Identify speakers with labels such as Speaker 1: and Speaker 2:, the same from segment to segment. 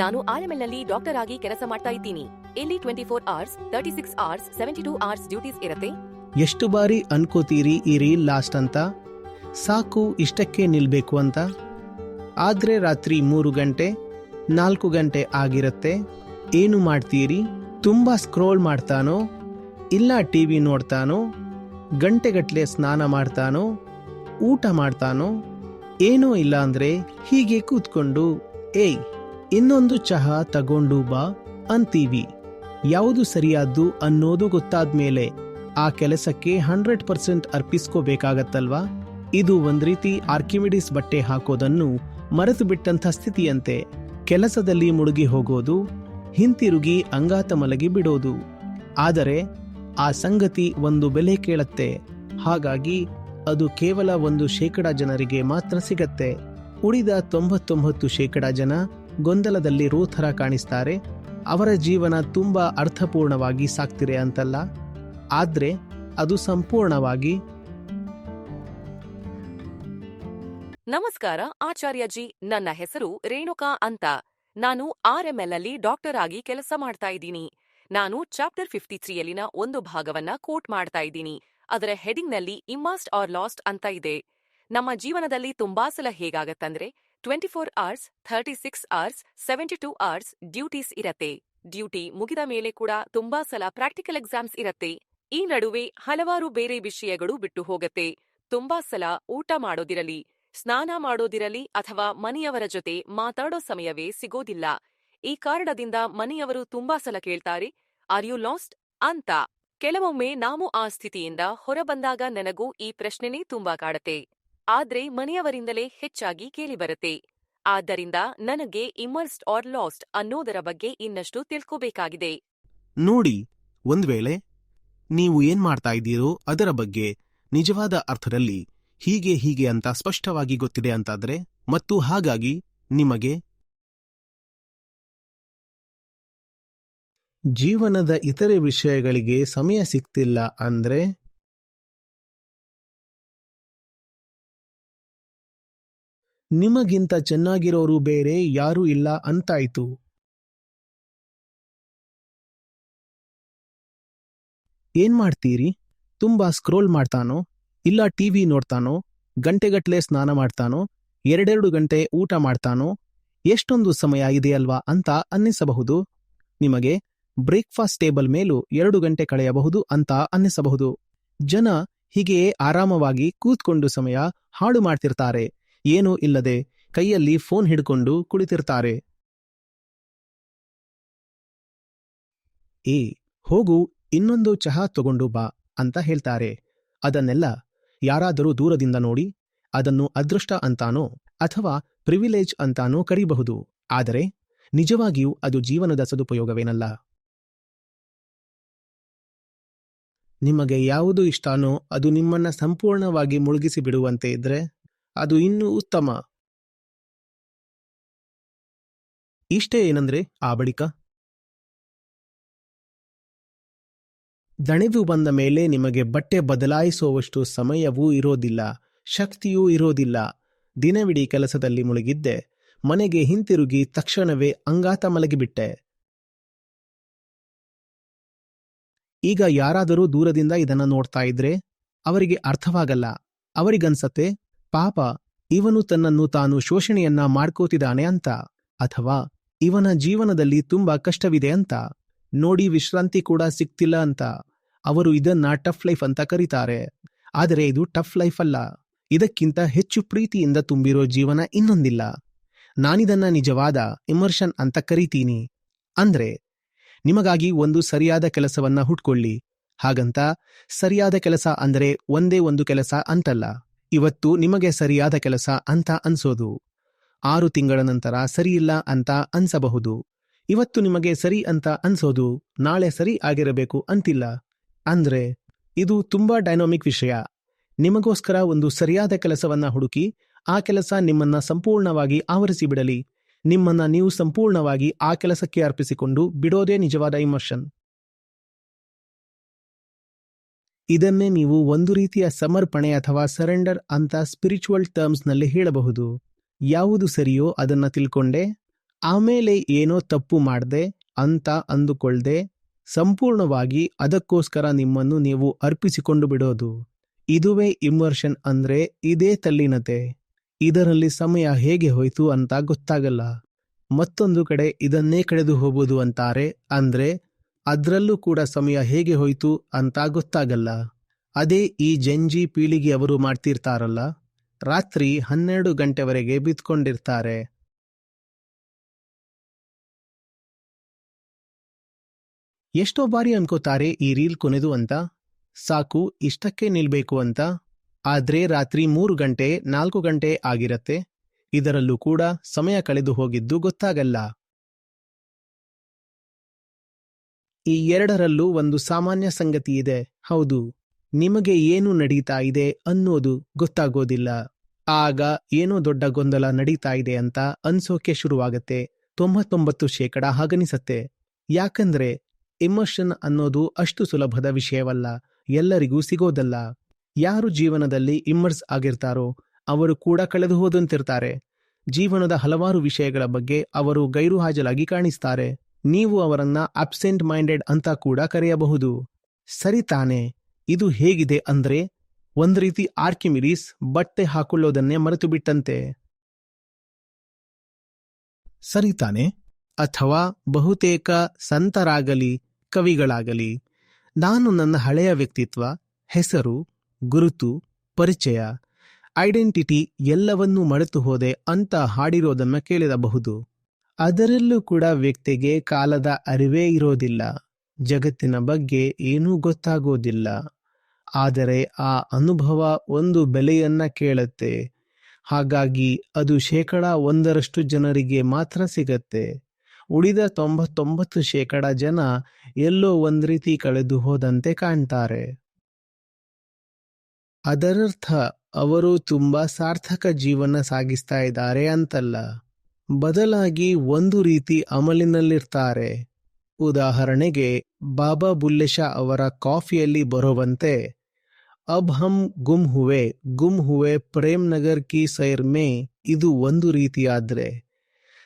Speaker 1: ನಾನು ಆರ್ಎಂಎಲ್ನಲ್ಲಿ ಡಾಕ್ಟರ್ ಆಗಿ ಕೆಲಸ ಮಾಡ್ತಾ ಇದ್ದೀನಿ. ಇಲ್ಲಿ twenty four hours thirty six hours seventy two hours duties ಇರುತ್ತೆ.
Speaker 2: ಎಷ್ಟು ಬಾರಿ ಅನ್ಕೋತೀರಿ ಈ ರೀಲ್ ಲಾಸ್ಟ್ ಅಂತ? ಸಾಕು, ಇಷ್ಟಕ್ಕೆ ನಿಲ್ಬೇಕು ಅಂತ? ಆದ್ರೆ ರಾತ್ರಿ ಮೂರು ಗಂಟೆ, ನಾಲ್ಕು ಗಂಟೆ ಆಗಿರುತ್ತೆ. ಏನು ಮಾಡ್ತೀರಿ? ತುಂಬಾ ಸ್ಕ್ರೋಲ್ ಮಾಡ್ತಾನೋ? ಇಲ್ಲ ಟಿ ವಿ ನೋಡ್ತಾನೋ? ಗಂಟೆಗಟ್ಲೆ ಸ್ನಾನ ಮಾಡ್ತಾನೋ? ಊಟ ಮಾಡ್ತಾನೋ? ಏನೋ ಇಲ್ಲ ಅಂದ್ರೆ ಹೀಗೆ ಕೂತ್ಕೊಂಡು, ಏಯ್ ಇನ್ನೊಂದು ಚಹಾ ತಗೊಂಡು ಬಾ ಅಂತೀವಿ. ಯಾವುದು ಸರಿಯಾದ್ದು ಅನ್ನೋದು ಗೊತ್ತಾದ್ಮೇಲೆ ಆ ಕೆಲಸಕ್ಕೆ ಹಂಡ್ರೆಡ್ ಪರ್ಸೆಂಟ್ ಅರ್ಪಿಸ್ಕೋಬೇಕಾಗತ್ತಲ್ವಾ? ಇದು ಒಂದ್ ರೀತಿ ಆರ್ಕಿಮಿಡಿಸ್ ಬಟ್ಟೆ ಹಾಕೋದನ್ನು ಮರೆತು ಬಿಟ್ಟಂಥ ಸ್ಥಿತಿಯಂತೆ ಕೆಲಸದಲ್ಲಿ ಮುಳುಗಿ ಹೋಗೋದು, ಹಿಂತಿರುಗಿ ಅಂಗಾತ ಮಲಗಿ ಬಿಡೋದು. ಆದರೆ ಆ ಸಂಗತಿ ಒಂದು ಬೆಲೆ ಕೇಳತ್ತೆ. ಹಾಗಾಗಿ ಅದು ಕೇವಲ ಒಂದು ಶೇಕಡ ಜನರಿಗೆ ಮಾತ್ರ ಸಿಗತ್ತೆ. ಉಳಿದ ತೊಂಬತ್ತೊಂಬತ್ತು ಶೇಕಡ ಜನ ಗೊಂದಲದಲ್ಲಿ ರೋಥರ ಕಾಣಿಸ್ತಾರೆ. ಅವರ ಜೀವನ ತುಂಬಾ ಅರ್ಥಪೂರ್ಣವಾಗಿ ಸಾಕ್ತಿರೆ ಅಂತಲ್ಲ. ಆದ್ರೆ ಅದು ಸಂಪೂರ್ಣವಾಗಿ
Speaker 1: ನಮಸ್ಕಾರ ಆಚಾರ್ಯಜಿ ನನ್ನ ಹೆಸರು ರೇಣುಕಾ ಅಂತ. ನಾನು ಆರ್ ಎಂ ಎಲ್ ಅಲ್ಲಿ ಡಾಕ್ಟರ್ ಆಗಿ ಕೆಲಸ ಮಾಡ್ತಾ ಇದ್ದೀನಿ. ನಾನು ಚಾಪ್ಟರ್ ಫಿಫ್ಟಿ ತ್ರೀಯಲ್ಲಿನ ಒಂದು ಭಾಗವನ್ನ ಕೋಟ್ ಮಾಡ್ತಾ ಇದ್ದೀನಿ. ಅದರ ಹೆಡಿಂಗ್ನಲ್ಲಿ ಇಮ್ಮಾಸ್ಟ್ ಆರ್ ಲಾಸ್ಟ್ ಅಂತ ಇದೆ. ನಮ್ಮ ಜೀವನದಲ್ಲಿ ತುಂಬಾ ಸಲ ಹೇಗಾಗತ್ತಂದ್ರೆ twenty four hours thirty six hours seventy two hours duties ಇರತ್ತೆ. ಡ್ಯೂಟಿ ಮುಗಿದ ಮೇಲೆ ಕೂಡ ತುಂಬಾ ಸಲ ಪ್ರಾಕ್ಟಿಕಲ್ ಎಕ್ಸಾಮ್ಸ್ ಇರತ್ತೆ. ಈ ನಡುವೆ ಹಲವಾರು ಬೇರೆ ವಿಷಯಗಳು ಬಿಟ್ಟು ಹೋಗತ್ತೆ. ತುಂಬಾ ಸಲ ಊಟ ಮಾಡೋದಿರಲಿ, ಸ್ನಾನ ಮಾಡೋದಿರಲಿ ಅಥವಾ ಮನೆಯವರ ಜೊತೆ ಮಾತಾಡೋ ಸಮಯವೇ ಸಿಗೋದಿಲ್ಲ. ಈ ಕಾರಣದಿಂದ ಮನೆಯವರು ತುಂಬಾ ಸಲ ಕೇಳ್ತಾರೆ ಆರ್ ಯು ಲಾಸ್ಟ್ ಅಂತ. ಕೆಲವೊಮ್ಮೆ ನಾವು ಆ ಸ್ಥಿತಿಯಿಂದ ಹೊರಬಂದಾಗ ನನಗೂ ಈ ಪ್ರಶ್ನೆನೇ ತುಂಬಾ ಕಾಡತ್ತೆ. ಆದ್ರೆ ಮನೆಯವರಿಂದಲೇ ಹೆಚ್ಚಾಗಿ ಕೇಳಿಬರುತ್ತೆ. ಆದ್ದರಿಂದ ನನಗೆ ಇಮರ್ಸ್ಡ್ ಆರ್ ಲಾಸ್ಟ್ ಅನ್ನೋದರ ಬಗ್ಗೆ ಇನ್ನಷ್ಟು ತಿಳ್ಕೋಬೇಕಾಗಿದೆ.
Speaker 2: ನೋಡಿ, ಒಂದ್ ವೇಳೆ ನೀವು ಏನ್ ಮಾಡ್ತಾ ಇದ್ದೀರೋ ಅದರ ಬಗ್ಗೆ ನಿಜವಾದ ಅರ್ಥದಲ್ಲಿ ಹೀಗೆ ಹೀಗೆ ಅಂತ ಸ್ಪಷ್ಟವಾಗಿ ಗೊತ್ತಿದೆ ಅಂತಾದ್ರೆ, ಮತ್ತು ಹಾಗಾಗಿ ನಿಮಗೆ ಜೀವನದ ಇತರೆ ವಿಷಯಗಳಿಗೆ ಸಮಯ ಸಿಕ್ತಿಲ್ಲ ಅಂದ್ರೆ ನಿಮಗಿಂತ ಚೆನ್ನಾಗಿರೋರು ಬೇರೆ ಯಾರೂ ಇಲ್ಲ ಅಂತಾಯ್ತು. ಏನ್ ಮಾಡ್ತೀರಿ? ತುಂಬಾ ಸ್ಕ್ರೋಲ್ ಮಾಡ್ತಾನೋ? ಇಲ್ಲ ಟಿವಿ ನೋಡ್ತಾನೋ? ಗಂಟೆಗಟ್ಲೆ ಸ್ನಾನ ಮಾಡ್ತಾನೋ? ಎರಡೆರಡು ಗಂಟೆ ಊಟ ಮಾಡ್ತಾನೋ? ಎಷ್ಟೊಂದು ಸಮಯ ಇದೆಯಲ್ವಾ ಅಂತ ಅನ್ನಿಸಬಹುದು. ನಿಮಗೆ ಬ್ರೇಕ್ಫಾಸ್ಟ್ ಟೇಬಲ್ ಮೇಲೂ ಎರಡು ಗಂಟೆ ಕಳೆಯಬಹುದು ಅಂತ ಅನ್ನಿಸಬಹುದು. ಜನ ಹೀಗೆಯೇ ಆರಾಮವಾಗಿ ಕೂತ್ಕೊಂಡು ಸಮಯ ಹಾಳು ಮಾಡ್ತಿರ್ತಾರೆ. ಏನೂ ಇಲ್ಲದೆ ಕೈಯಲ್ಲಿ ಫೋನ್ ಹಿಡ್ಕೊಂಡು ಕುಳಿತಿರ್ತಾರೆ. ಏ, ಹೋಗು, ಇನ್ನೊಂದು ಚಹಾ ತಗೊಂಡು ಬಾ, ಅಂತ ಹೇಳ್ತಾರೆ. ಅದನ್ನೆಲ್ಲ ಯಾರಾದರೂ ದೂರದಿಂದ ನೋಡಿ, ಅದನ್ನು ಅದೃಷ್ಟ ಅಂತಾನೋ ಅಥವಾ ಪ್ರಿವಿಲೇಜ್ ಅಂತಾನೋ ಕರೀಬಹುದು. ಆದರೆ, ನಿಜವಾಗಿಯೂ ಅದು ಜೀವನದ ಸದುಪಯೋಗವೇನಲ್ಲ. ನಿಮಗೆ ಯಾವುದು ಇಷ್ಟಾನೋ ಅದು ನಿಮ್ಮನ್ನ ಸಂಪೂರ್ಣವಾಗಿ ಮುಳುಗಿಸಿ ಬಿಡುವಂತೆ ಇದ್ರೆ? ಅದು ಇನ್ನೂ ಉತ್ತಮ. ಇಷ್ಟೇ ಏನಂದ್ರೆ ಆ ಬಳಿಕ. ದಣಿದು ಬಂದ ಮೇಲೆ ನಿಮಗೆ ಬಟ್ಟೆ ಬದಲಾಯಿಸುವಷ್ಟು ಸಮಯವೂ ಇರೋದಿಲ್ಲ, ಶಕ್ತಿಯೂ ಇರೋದಿಲ್ಲ. ದಿನವಿಡೀ ಕೆಲಸದಲ್ಲಿ ಮುಳುಗಿದ್ದೆ, ಮನೆಗೆ ಹಿಂತಿರುಗಿ ತಕ್ಷಣವೇ ಅಂಗಾತ ಮಲಗಿಬಿಟ್ಟೆ. ಈಗ ಯಾರಾದರೂ ದೂರದಿಂದ ಇದನ್ನ ನೋಡ್ತಾ ಇದ್ರೆ, ಅವರಿಗೆ ಅರ್ಥವಾಗಲ್ಲ. ಅವರಿಗನ್ಸತ್ತೆ ಪಾಪ, ಇವನು ತನ್ನನ್ನು ತಾನು ಶೋಷಣೆಯನ್ನ ಮಾಡ್ಕೋತಿದ್ದಾನೆ ಅಂತ, ಅಥವಾ ಇವನ ಜೀವನದಲ್ಲಿ ತುಂಬಾ ಕಷ್ಟವಿದೆ ಅಂತ, ನೋಡಿ ವಿಶ್ರಾಂತಿ ಕೂಡ ಸಿಗ್ತಿಲ್ಲ ಅಂತ, ಅವರು ಇದನ್ನ ಟಫ್ ಲೈಫ್ ಅಂತ ಕರೀತಾರೆ. ಆದರೆ ಇದು ಟಫ್ ಲೈಫ್ ಅಲ್ಲ, ಇದಕ್ಕಿಂತ ಹೆಚ್ಚು ಪ್ರೀತಿಯಿಂದ ತುಂಬಿರೋ ಜೀವನ ಇನ್ನೊಂದಿಲ್ಲ. ನಾನಿದನ್ನ ನಿಜವಾದ ಇಮರ್ಷನ್ ಅಂತ ಕರಿತೀನಿ. ಅಂದ್ರೆ, ನಿಮಗಾಗಿ ಒಂದು ಸರಿಯಾದ ಕೆಲಸವನ್ನ ಹುಟ್ಕೊಳ್ಳಿ. ಹಾಗಂತ, ಸರಿಯಾದ ಕೆಲಸ ಅಂದ್ರೆ ಒಂದೇ ಒಂದು ಕೆಲಸ ಅಂತಲ್ಲ. ಇವತ್ತು ನಿಮಗೆ ಸರಿಯಾದ ಕೆಲಸ ಅಂತ ಅನ್ಸೋದು. ಆರು ತಿಂಗಳ ನಂತರ ಸರಿಯಿಲ್ಲ ಅಂತ ಅನ್ಸಬಹುದು. ಇವತ್ತು ನಿಮಗೆ ಸರಿ ಅಂತ ಅನ್ಸೋದು, ನಾಳೆ ಸರಿ ಆಗಿರಬೇಕು ಅಂತಿಲ್ಲ. ಅಂದ್ರೆ, ಇದು ತುಂಬಾ ಡೈನಾಮಿಕ್ ವಿಷಯ. ನಿಮಗೋಸ್ಕರ ಒಂದು ಸರಿಯಾದ ಕೆಲಸವನ್ನ ಹುಡುಕಿ, ಆ ಕೆಲಸ ನಿಮ್ಮನ್ನ ಸಂಪೂರ್ಣವಾಗಿ ಆವರಿಸಿ ಬಿಡಲಿ. ನಿಮ್ಮನ್ನ ನೀವು ಸಂಪೂರ್ಣವಾಗಿ ಆ ಕೆಲಸಕ್ಕೆ ಅರ್ಪಿಸಿಕೊಂಡು ಬಿಡೋದೇ ನಿಜವಾದ ಇಮೋಷನ್. ಇದನ್ನೇ ನೀವು ಒಂದು ರೀತಿಯ ಸಮರ್ಪಣೆ ಅಥವಾ ಸರೆಂಡರ್ ಅಂತ ಸ್ಪಿರಿಚುವಲ್ ಟರ್ಮ್ಸ್ನಲ್ಲಿ ಹೇಳಬಹುದು. ಯಾವುದು ಸರಿಯೋ ಅದನ್ನ ತಿಳ್ಕೊಂಡೆ, ಆಮೇಲೆ ಏನೋ ತಪ್ಪು ಮಾಡದೆ ಅಂತ ಅಂದುಕೊಳ್ಳದೆ ಸಂಪೂರ್ಣವಾಗಿ ಅದಕ್ಕೋಸ್ಕರ ನಿಮ್ಮನ್ನು ನೀವು ಅರ್ಪಿಸಿಕೊಂಡು ಬಿಡೋದು. ಇದುವೇ ಇಮರ್ಷನ್ ಅಂದ್ರೆ ಇದೇ ತಲ್ಲಿನತೆ. ಇದರಲ್ಲಿ ಸಮಯ ಹೇಗೆ ಹೋಯಿತು ಅಂತ ಗೊತ್ತಾಗಲ್ಲ. ಮತ್ತೊಂದು ಕಡೆ ಇದನ್ನೇ ಕಳೆದು ಹೋಗುವುದು ಅಂತಾರೆ, ಅಂದ್ರೆ ಅದ್ರಲ್ಲೂ ಕೂಡ ಸಮಯ ಹೇಗೆ ಹೋಯಿತು ಅಂತ ಗೊತ್ತಾಗಲ್ಲ. ಅದೇ ಈ ಜಂಜಿ ಪೀಳಿಗೆಯವರು ಮಾಡ್ತಿರ್ತಾರಲ್ಲ. ರಾತ್ರಿ ಹನ್ನೆರಡು ಗಂಟೆವರೆಗೆ ಬಿತ್ಕೊಂಡಿರ್ತಾರೆ ಎಷ್ಟೋ ಬಾರಿ ಅನ್ಕೋತಾರೆ ಈ ರೀಲ್ ಕೊನೆದು ಅಂತ. ಸಾಕು, ಇಷ್ಟಕ್ಕೆ ನಿಲ್ಬೇಕು ಅಂತ. ಆದ್ರೆ ರಾತ್ರಿ ಮೂರು ಗಂಟೆ, ನಾಲ್ಕು ಗಂಟೆ ಆಗಿರತ್ತೆ. ಇದರಲ್ಲೂ ಕೂಡ ಸಮಯ ಕಳೆದು ಹೋಗಿದ್ದು ಗೊತ್ತಾಗಲ್ಲ. ಈ ಎರಡರಲ್ಲೂ ಒಂದು ಸಾಮಾನ್ಯ ಸಂಗತಿ ಇದೆ. ಹೌದು, ನಿಮಗೆ ಏನು ನಡೀತಾ ಇದೆ ಅನ್ನೋದು ಗೊತ್ತಾಗೋದಿಲ್ಲ. ಆಗ ಏನೋ ದೊಡ್ಡ ಗೊಂದಲ ನಡೀತಾ ಇದೆ ಅಂತ ಅನ್ಸೋಕೆ ಶುರುವಾಗತ್ತೆ. ತೊಂಬತ್ತೊಂಬತ್ತು ಶೇಕಡ ಹಾಗನಿಸತ್ತೆ. ಯಾಕಂದ್ರೆ, ಇಮೋಷನ್ ಅನ್ನೋದು ಅಷ್ಟು ಸುಲಭದ ವಿಷಯವಲ್ಲ. ಎಲ್ಲರಿಗೂ ಸಿಗೋದಲ್ಲ. ಯಾರು ಜೀವನದಲ್ಲಿ ಇಮ್ಮರ್ಸ್ ಆಗಿರ್ತಾರೋ, ಅವರು ಕೂಡ ಕಳೆದು ಹೋದಂತಿರ್ತಾರೆ. ಜೀವನದ ಹಲವಾರು ವಿಷಯಗಳ ಬಗ್ಗೆ ಅವರು ಗೈರುಹಾಜರಾಗಿ ಕಾಣಿಸ್ತಾರೆ. ನೀವು ಅವರನ್ನ ಅಬ್ಸೆಂಟ್ ಮೈಂಡೆಡ್ ಅಂತ ಕೂಡ ಕರೆಯಬಹುದು. ಸರಿ ತಾನೆ, ಇದು ಹೇಗಿದೆ ಅಂದ್ರೆ, ಒಂದು ರೀತಿ ಆರ್ಕಿಮಿರೀಸ್ ಬಟ್ಟೆ ಹಾಕೊಳ್ಳೋದನ್ನೇ ಮರೆತು ಬಿಟ್ಟಂತೆ ಸರಿ ತಾನೆ, ಅಥವಾ ಬಹುತೇಕ ಸಂತರಾಗಲಿ, ಕವಿಗಳಾಗಲಿ, ನಾನು ನನ್ನ ಹಳೆಯ ವ್ಯಕ್ತಿತ್ವ, ಹೆಸರು, ಗುರುತು, ಪರಿಚಯ ಐಡೆಂಟಿಟಿ ಎಲ್ಲವನ್ನೂ ಮರೆತು ಹೋದೆ ಅಂತ ಹಾಡಿರೋದನ್ನ ಕೇಳಿರಬಹುದು. ಅದರಲ್ಲೂ ಕೂಡ ವ್ಯಕ್ತಿಗೆ ಕಾಲದ ಅರಿವೇ ಇರೋದಿಲ್ಲ. ಜಗತ್ತಿನ ಬಗ್ಗೆ ಏನೂ ಗೊತ್ತಾಗೋದಿಲ್ಲ. ಆದರೆ ಆ ಅನುಭವ ಒಂದು ಬೆಲೆಯನ್ನ ಕೇಳುತ್ತೆ. ಹಾಗಾಗಿ ಅದು ಶೇಕಡ ಒಂದರಷ್ಟು ಜನರಿಗೆ ಮಾತ್ರ ಸಿಗತ್ತೆ. ಉಳಿದ ತೊಂಬತ್ತೊಂಬತ್ತು ಶೇಕಡ ಜನ ಎಲ್ಲೋ ಒಂದ್ ರೀತಿ ಕಳೆದು ಹೋದಂತೆ ಕಾಣ್ತಾರೆ. ಅದರರ್ಥ, ಅವರು ತುಂಬಾ ಸಾರ್ಥಕ ಜೀವನ ಸಾಗಿಸ್ತಾ ಇದ್ದಾರೆ ಅಂತಲ್ಲ. ಬದಲಾಗಿ ಒಂದು ರೀತಿ ಅಮಲಿನಲ್ಲಿರ್ತಾರೆ. ಉದಾಹರಣೆಗೆ, ಬಾಬಾ ಬುಲ್ಲೆಶಾ ಅವರ ಕಾಫಿಯಲ್ಲಿ ಬರುವಂತೆ ಅಬ್ ಹಮ್ ಗುಮ್ ಹುವೆ ಗುಮ್ ಹುವೆ ಪ್ರೇಮ್ ನಗರ್ ಕಿ ಸೈರ್ ಮೇ ಇದು ಒಂದು ರೀತಿಯಾದ್ರೆ.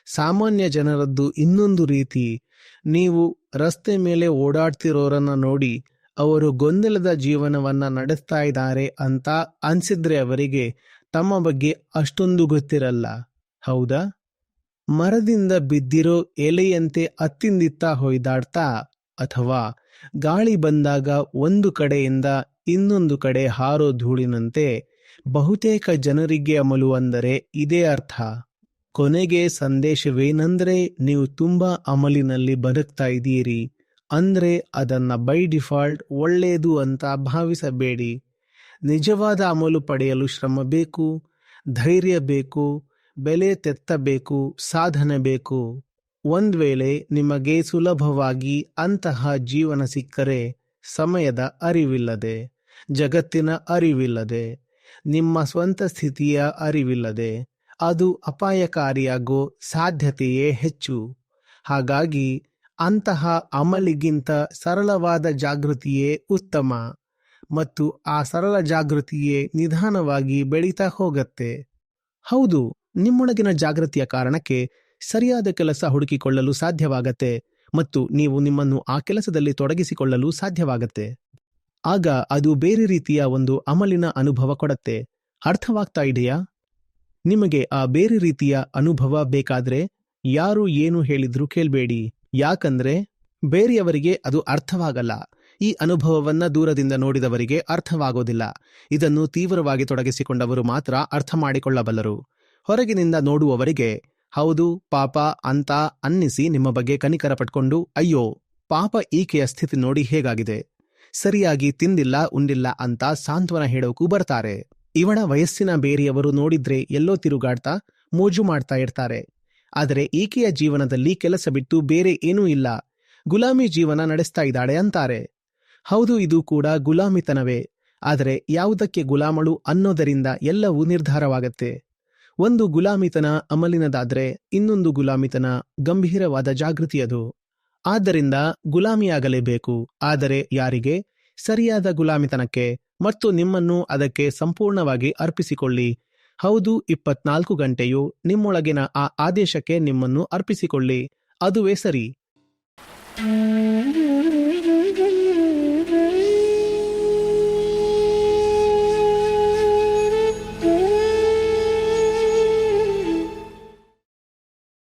Speaker 2: ಸಾಮಾನ್ಯ ಜನರದ್ದು ಇನ್ನೊಂದು ರೀತಿ, ನೀವು ರಸ್ತೆ ಮೇಲೆ ಓಡಾಡ್ತಿರೋರನ್ನ ನೋಡಿ, ಅವರು ಗೊಂದಲದ ಜೀವನವನ್ನ ನಡೆಸ್ತಾ ಇದ್ದಾರೆ ಅಂತ ಅನ್ಸಿದ್ರೆ ಅವರಿಗೆ ತಮ್ಮ ಬಗ್ಗೆ ಅಷ್ಟೊಂದು ಗೊತ್ತಿರಲ್ಲ. ಹೌದಾ? ಮರದಿಂದ ಬಿದ್ದಿರೋ ಎಲೆಯಂತೆ ಅತ್ತಿಂದಿತ್ತ ಹೊಯ್ದಾಡ್ತಾ, ಅಥವಾ ಗಾಳಿ ಬಂದಾಗ ಒಂದು ಕಡೆಯಿಂದ ಇನ್ನೊಂದು ಕಡೆ ಹಾರೋ ಧೂಳಿನಂತೆ ಬಹುತೇಕ ಜನರಿಗೆ ಅಮಲು ಅಂದರೆ ಇದೇ ಅರ್ಥ. ಕೊನೆಗೆ ಸಂದೇಶವೇನೆಂದರೆ ನೀವು ತುಂಬಾ ಅಮಲಿನಲ್ಲಿ ಬದುಕ್ತಾ ಇದ್ದೀರಿ, ಅಂದ್ರೆ ಅದನ್ನ ಬೈ ಡಿಫಾಲ್ಟ್ ಒಳ್ಳೆಯದು ಅಂತ ಭಾವಿಸಬೇಡಿ. ನಿಜವಾದ ಅಮಲು ಪಡೆಯಲು ಶ್ರಮ ಬೇಕು, ಧೈರ್ಯ ಬೇಕು ಬೆಲೆ ತೆತ್ತಬೇಕು, ಸಾಧನೆ ಬೇಕು. ಒಂದ್ ವೇಳೆ ನಿಮಗೆ ಸುಲಭವಾಗಿ ಅಂತಹ ಜೀವನ ಸಿಕ್ಕರೆ ಸಮಯದ ಅರಿವಿಲ್ಲದೆ, ಜಗತ್ತಿನ ಅರಿವಿಲ್ಲದೆ, ನಿಮ್ಮ ಸ್ವಂತ ಸ್ಥಿತಿಯ ಅರಿವಿಲ್ಲದೆ, ಅದು ಅಪಾಯಕಾರಿಯಾಗೋ ಸಾಧ್ಯತೆಯೇ ಹೆಚ್ಚು. ಹಾಗಾಗಿ ಅಂತಹ ಅಮಲಿಗಿಂತ ಸರಳವಾದ ಜಾಗೃತಿಯೇ ಉತ್ತಮ ಮತ್ತು ಆ ಸರಳ ಜಾಗೃತಿಯೇ ನಿಧಾನವಾಗಿ ಬೆಳೀತಾ ಹೋಗತ್ತೆ. ಹೌದು. ನಿಮ್ಮೊಳಗಿನ ಜಾಗೃತಿಯ ಕಾರಣಕ್ಕೆ ಸರಿಯಾದ ಕೆಲಸ ಹುಡುಕಿಕೊಳ್ಳಲು ಸಾಧ್ಯವಾಗತ್ತೆ ಮತ್ತು ನೀವು ನಿಮ್ಮನ್ನು ಆ ಕೆಲಸದಲ್ಲಿ ತೊಡಗಿಸಿಕೊಳ್ಳಲು ಸಾಧ್ಯವಾಗತ್ತೆ. ಆಗ ಅದು ಬೇರೆ ರೀತಿಯ ಒಂದು ಅಮಲಿನ ಅನುಭವ ಕೊಡತ್ತೆ. ಅರ್ಥವಾಗ್ತಾ ಇದೆಯಾ? ನಿಮಗೆ ಆ ಬೇರೆ ರೀತಿಯ ಅನುಭವ ಬೇಕಾದ್ರೆ ಯಾರು ಏನು ಹೇಳಿದ್ರೂ ಕೇಳ್ಬೇಡಿ. ಯಾಕಂದ್ರೆ ಬೇರೆಯವರಿಗೆ ಅದು ಅರ್ಥವಾಗಲ್ಲ. ಈ ಅನುಭವವನ್ನ ದೂರದಿಂದ ನೋಡಿದವರಿಗೆ ಅರ್ಥವಾಗೋದಿಲ್ಲ. ಇದನ್ನು ತೀವ್ರವಾಗಿ ತೊಡಗಿಸಿಕೊಂಡವರು ಮಾತ್ರ ಅರ್ಥ ಮಾಡಿಕೊಳ್ಳಬಲ್ಲರು. ಹೊರಗಿನಿಂದ ನೋಡುವವರಿಗೆ, ಹೌದು, ಪಾಪ ಅಂತ ಅನ್ನಿಸಿ ನಿಮ್ಮ ಬಗ್ಗೆ ಕನಿಕರ ಪಟ್ಕೊಂಡು, ಅಯ್ಯೋ, ಪಾಪ ಈಕೆಯ ಸ್ಥಿತಿ ನೋಡಿ ಹೇಗಾಗಿದೆ? ಸರಿಯಾಗಿ ತಿಂದಿಲ್ಲ, ಉಂಡಿಲ್ಲ ಅಂತ ಸಾಂತ್ವನ ಹೇಳೋಕೂ ಬರ್ತಾರೆ. ಇವಳ ವಯಸ್ಸಿನ ಬೇರೆಯವರು ನೋಡಿದ್ರೆ ಎಲ್ಲೋ ತಿರುಗಾಡ್ತಾ, ಮೋಜು ಮಾಡ್ತಾ ಇರ್ತಾರೆ. ಆದರೆ ಈಕೆಯ ಜೀವನದಲ್ಲಿ ಕೆಲಸ ಬಿಟ್ಟು ಬೇರೆ ಏನೂ ಇಲ್ಲ. ಗುಲಾಮಿ ಜೀವನ ನಡೆಸ್ತಾ ಇದ್ದಾಳೆ ಅಂತಾರೆ. ಹೌದು, ಇದು ಕೂಡ ಗುಲಾಮಿತನವೇ. ಆದರೆ ಯಾವುದಕ್ಕೆ ಗುಲಾಮಳು ಅನ್ನೋದರಿಂದ ಎಲ್ಲವೂ ನಿರ್ಧಾರವಾಗತ್ತೆ. ಒಂದು ಗುಲಾಮಿತನ ಅಮಲಿನದಾದ್ರೆ ಇನ್ನೊಂದು ಗುಲಾಮಿತನ ಗಂಭೀರವಾದ ಜಾಗೃತಿಯದು ಆದ್ದರಿಂದ ಗುಲಾಮಿಯಾಗಲೇಬೇಕು, ಆದರೆ ಯಾರಿಗೆ? ಸರಿಯಾದ ಗುಲಾಮಿತನಕ್ಕೆ, ಮತ್ತು ನಿಮ್ಮನ್ನು ಅದಕ್ಕೆ ಸಂಪೂರ್ಣವಾಗಿ ಅರ್ಪಿಸಿಕೊಳ್ಳಿ. ಹೌದು, ಇಪ್ಪತ್ನಾಲ್ಕು ಗಂಟೆಯು ನಿಮ್ಮೊಳಗಿನ ಆ ಆದೇಶಕ್ಕೆ ನಿಮ್ಮನ್ನು ಅರ್ಪಿಸಿಕೊಳ್ಳಿ. ಅದುವೇ ಸರಿ.